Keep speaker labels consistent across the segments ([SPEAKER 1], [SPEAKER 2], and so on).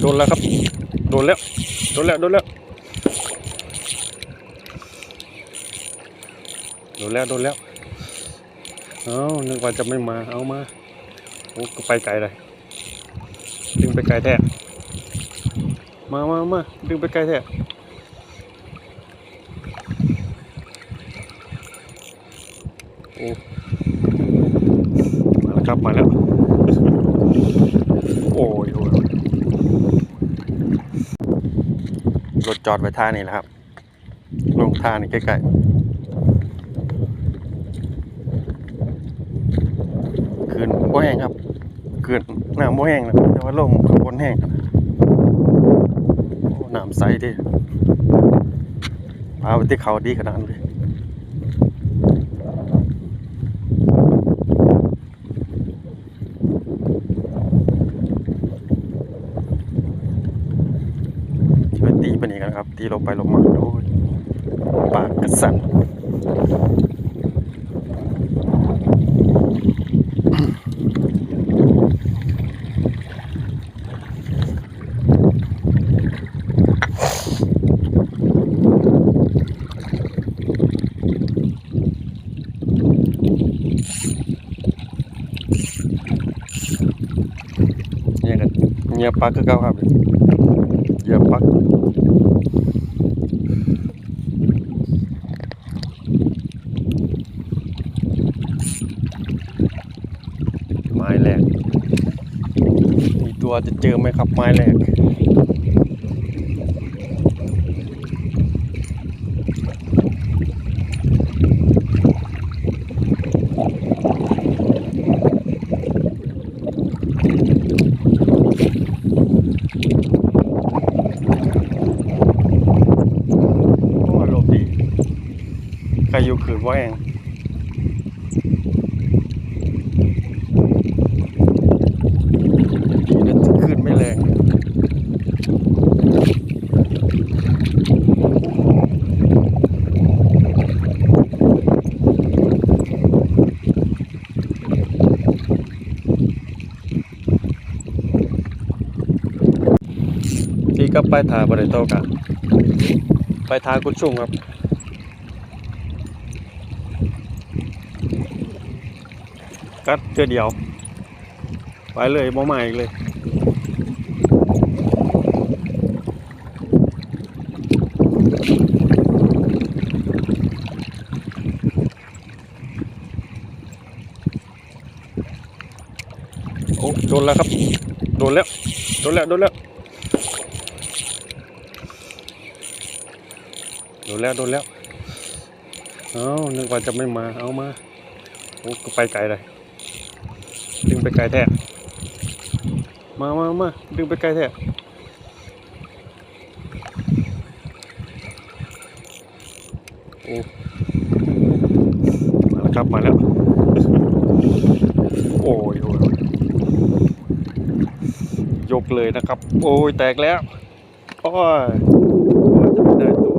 [SPEAKER 1] โดนแล้วครับ โดนแล้ว โดนแล้ว โดนแล้ว โดนแล้ว โดนแล้ว เอ้านึกว่าจะไม่มา เอามา โอ้ก็ไปไกลเลย ดึงไปไกลแท้ มามามาดึงไปไกลแท้โอ้ มาแล้วครับ มาแล้ว โอ้ยโอ้ย รถจอดไว้ท่านี่แหละครับ ลงท่านี่ใกล้ๆคืนบ่แห้งครับคืนน้ำบ่แห้งนะแต่ว่าลมข้างบนแห้งน้ำใสเดิพาไปที่เขาดีขนาดเลย ตีไปนี่กันครับ ตีลงไปลงมาโอ้ยปากกระสันเนี่ยกันเงียบปากคือเก่าครับ ยียบปากไม้แรกมีตัวจะเจอไหมครับไม้แรก โอ้หลบดี ใครอยู่ ขืนว่าเองดีนะที่ขึ้นไม่แรงที่ก็ไปทาบริโตกันไปทากุชุ่งครับ กัดเจอเดียว ไปเลยบ่มาอีกเลยโอ้โดนแล้วครับ โดนแล้ว โดนแล้ว โดนแล้ว โดนแล้ว โดนแล้ว เอานึกว่าจะไม่มา เอามา โอ้ก็ไปไกลเลย ดึงไปไกลแท้มามามาดึงไปไกลแท้โอ้มาแล้วครับมาแล้ว โอ้ยโอ้ยยกเลยนะครับ โอ้ยแตกแล้วโอ้ยโอ้ยจะไม่ได้ตัว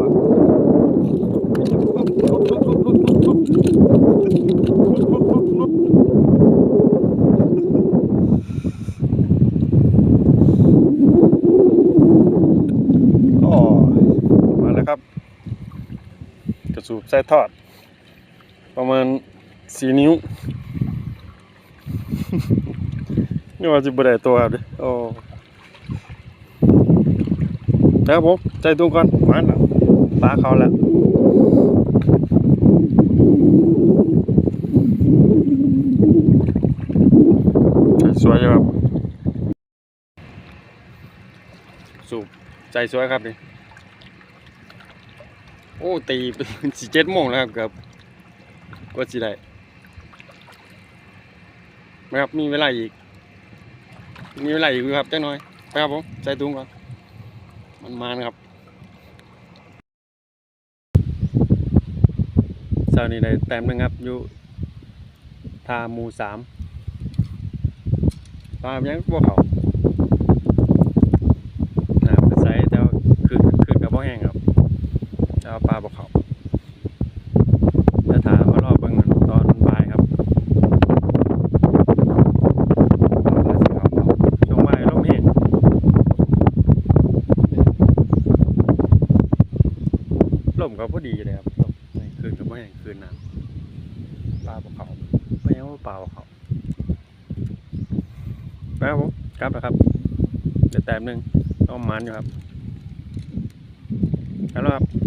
[SPEAKER 1] โอ้ยมาแล้วครับ กระ สูบใส่ทอด ประมาณสี่นิ้ว นี่ว่าจะบได้ตัวครับเดิโอ้แล้วผมใจตัวก่อนมาแล้วปลาเขาแล้วสวยอยู่ครับ สูบใจสวยครับนี่ โอ้ตีเป็นสี่เจ็ดโมงแล้วครับเกือบก็สิได้นะครับมีเวลาอีก มีเวลาอีกครับจ้าน้อยไปครับผมใส่ตุ้งก่อนมันมานะครับเช้านี้ได้แต้มนึงครับอยู่ทามูสามปลายังพวกเขาาวปลาบกเขาจะถามว่ารอบเบิ้งตอนปลายครับช่วงไม่ายลมเห็นลมขาพอดีเลยครับคืนกับไม่คืนนั้นปลาบกเขาไม่ยังว่าปลาบกเขาไปครับผมกลับนะครับเดี๋ยวแต้มหนึ่งต้องมันอยู่ครับแล้วครับ